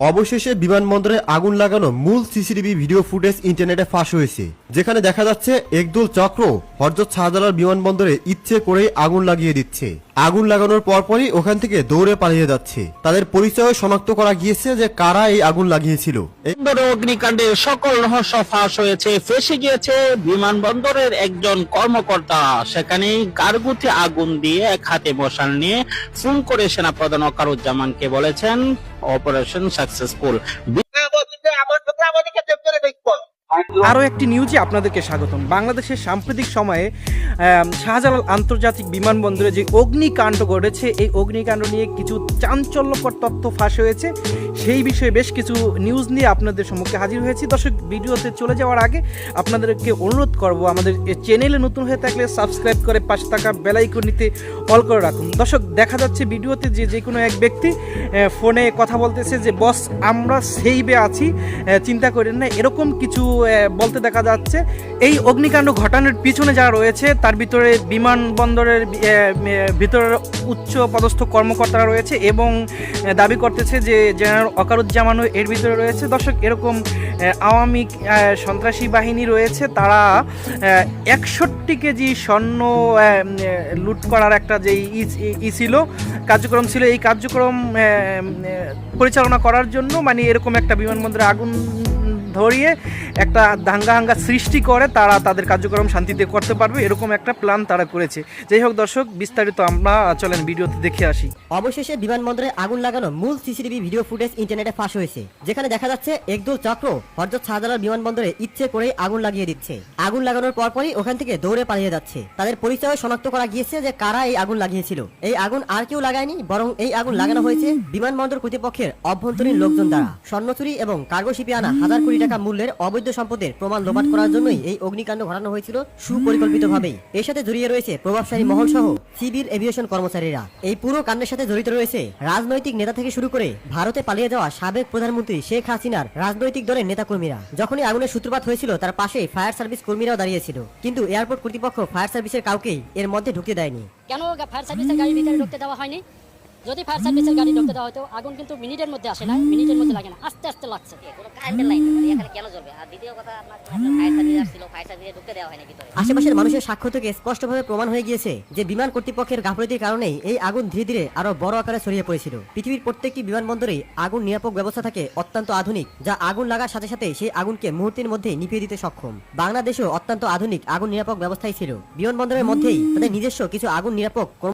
অবশেষে বিমানবন্দরে আগুন লাগানো মূল সিসিটিভি ভিডিও ফুটেজ ইন্টারনেটে ফাঁস হয়েছে, যেখানে দেখা যাচ্ছে একদল চক্র হরজত শাহজালাল বিমানবন্দরে ইচ্ছে করেই আগুন লাগিয়ে দিচ্ছে। আগুন লাগানোর পরপরই ওখান থেকে দৌড়ে পালিয়ে যাচ্ছে। তাদের পরিচয় শনাক্ত করা গিয়েছে যে কারা এই আগুন লাগিয়েছিল। অগ্নিকাণ্ডে সকল রহস্য ফাঁস হয়েছে। ফেসে গিয়েছে বিমানবন্দরের একজন কর্মকর্তা। সেখানে গারগুতে আগুন দিয়ে এক হাতে মশাল নিয়ে ফোন করে সেনাপ্রধান অকারুজ্জামানকে বলেছেন, অপারেশন সাকসেসফুল। আরও একটি নিউজে আপনাদেরকে স্বাগতম। বাংলাদেশের সাম্প্রতিক সময়ে শাহজালাল আন্তর্জাতিক বিমানবন্দরে যে অগ্নিকাণ্ড ঘটেছে, এই অগ্নিকাণ্ড নিয়ে কিছু চাঞ্চল্যকর তথ্য ফাঁস হয়েছে। সেই বিষয়ে বেশ কিছু নিউজ নিয়ে আপনাদের সম্মুখে হাজির হয়েছি। দর্শক, ভিডিওতে চলে যাওয়ার আগে আপনাদেরকে অনুরোধ করব, আমাদের চ্যানেলে নতুন হয়ে থাকলে সাবস্ক্রাইব করে পাশে থাকা বেলাইকনিতে অল করে রাখুন। দর্শক, দেখা যাচ্ছে ভিডিওতে যে যে কোনো এক ব্যক্তি ফোনে কথা বলতেছে যে, বস, আমরা সেইবে আছি। চিন্তা করেন না, এরকম কিছু বলতে দেখা যাচ্ছে। এই অগ্নিকাণ্ড ঘটানোর পিছনে যারা রয়েছে, তার ভিতরে বিমানবন্দরের ভিতরে উচ্চ পদস্থ কর্মকর্তারা রয়েছে এবং দাবি করতেছে যে জেনারেল অকারুজ্জামানও এর ভিতরে রয়েছে। দর্শক, এরকম আওয়ামী সন্ত্রাসী বাহিনী রয়েছে। তারা একষট্টি কেজি স্বর্ণ লুট করার একটা যে ই- ছিল, কার্যক্রম ছিল। এই কার্যক্রম পরিচালনা করার জন্য মানে এরকম একটা বিমানবন্দরে আগুন ধরিয়ে একটা দাঙ্গা হাঙ্গা সৃষ্টি করে তারা তাদের কার্যক্রম শান্তিতে করতে পারবে, এরকম একটা প্ল্যান তারা করেছে। যাই হোক দর্শক, বিস্তারিত আমরা চলেন ভিডিওতে দেখে আসি। অবশেষে বিমানবন্দরে আগুন লাগানো মূল সিসিটিভি ভিডিও ফুটেজ ইন্টারনেটে ফাঁস হয়েছে, যেখানে দেখা যাচ্ছে একদল চক্র হরজত শাহজালাল বিমানবন্দরে ইচ্ছে করেই আগুন লাগিয়ে দিচ্ছে। আগুন লাগানোর পরপরই ওখান থেকে দৌড়ে পালিয়ে যাচ্ছে। তাদের পরিচয় শনাক্ত করা গিয়েছে যে কারা এই আগুন লাগিয়েছিল। এই আগুন আর কেউ লাগায়নি, বরং এই আগুন লাগানো হয়েছে বিমানবন্দর কর্তৃপক্ষের অভ্যন্তরীণ লোকজন দ্বারা। স্বর্ণচুরি এবং কার্গো শিপে আনা হাজার কোটি টাকা মূল্যের অবৈধ সম্পদের প্রমাণ লোপাট করার জন্যই এই অগ্নিকাণ্ড ঘটানো হয়েছিল সুপরিকল্পিতভাবেই। এর সাথে জড়িয়ে রয়েছে প্রভাবশালী মহল সহ সিভিল এভিয়েশন কর্মচারীরা। এই পুরো কাণ্ডের সাথে জড়িত রয়েছে রাজনৈতিক নেতা থেকে শুরু করে ভারতে পালিয়ে যাওয়া সাবেক প্রধানমন্ত্রী শেখ হাসিনার রাজনৈতিক দলের নেতাকর্মীরা। যখনই আগুনের সূত্রপাত হয়েছিল, তার পাশে ফায়ার সার্ভিস কর্মীরাও দাঁড়িয়েছিল। কিন্তু এয়ারপোর্ট কর্তৃপক্ষ ফায়ার সার্ভিসের কাউকেই এর মধ্যে ঢুকতে দেয়নি। কেন ফায়ার সার্ভিসের গাড়ির ভিতরে ঢুকতে দেওয়া হয়নি? যদি ফায়ার সার্ভিসের গাড়ি ঢুকতে দেওয়া হতো আগুন কিন্তু মিনিটের মধ্যে আসে না মিনিটের মধ্যে লাগে না আস্তে আস্তে লাগছে। আশেপাশের মানুষের সাক্ষ্য থেকে স্পষ্টভাবে প্রমাণ হয়ে গিয়েছে যে বিমান কর্তৃপক্ষের গাফলতির কারণেই এই আগুন ধীরে ধীরে আরও বড় আকারে ছড়িয়ে পড়েছিল। পৃথিবীর প্রত্যেকটি বিমানবন্দরেই আগুন নিরাপক ব্যবস্থা থাকে অত্যন্ত আধুনিক যা আগুন লাগার সাথে সাথে সেই আগুনকে মুহূর্তের মধ্যে নিভিয়ে দিতে সক্ষম। বাংলাদেশেও অত্যন্ত আধুনিক আগুন নিরাপক ব্যবস্থাই ছিল। বিমানবন্দরের মধ্যেই তাদের নিজস্ব কিছু আগুন নিরাপক